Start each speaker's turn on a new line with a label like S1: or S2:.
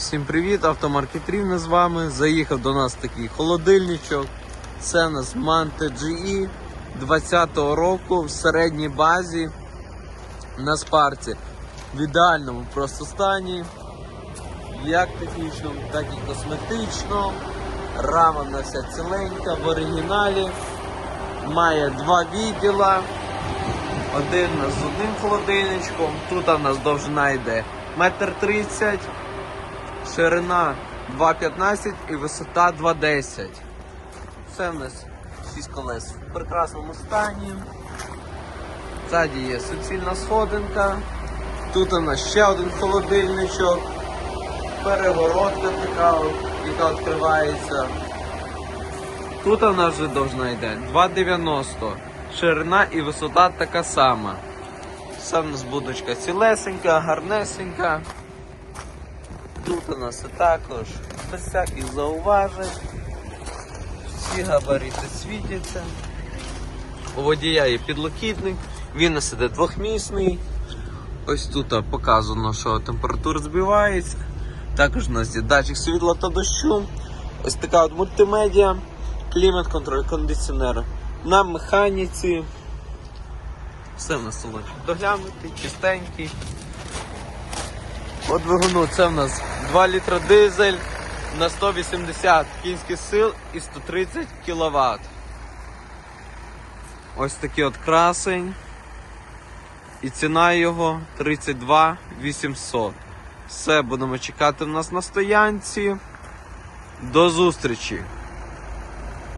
S1: Всім привіт, автомаркет Рівне з вами. Заїхав до нас такий холодильничок. Це у нас Mante GE 20-го року в середній базі на спарці. В ідеальному просто стані. Як технічному, так і косметично. Рама на вся ціленька в оригіналі. Має два відділа. Один у нас з одним холодильничком. Тут у нас довжина йде 1,30 м, ширина 2,15 і висота 2,10. Це в нас 6 колес в прекрасному стані. Ззаді є суцільна сходинка. Тут у нас ще один холодильничок. Перегородка така, яка відкривається. Тут нас вже довжина йде 2,90. Ширина і висота така сама. Це в нас будочка цілесенька, гарнесенька. Тут у нас також без всяких зауважень. Всі габарити світяться. У водія є підлокітник, він у іде двохмісний. Ось тут показано, що температура збивається. Також у нас є датчик світла та дощу. Ось така от мультимедіа, клімат контроль, кондиціонер на механіці. Все в нас салончик доглянутий, чистенький. По двигуну це в нас 2 літра дизель на 180 кінських сил і 130 кВт. Ось такий от красень. І ціна його 32 800. Все, будемо чекати в нас на стоянці. До зустрічі!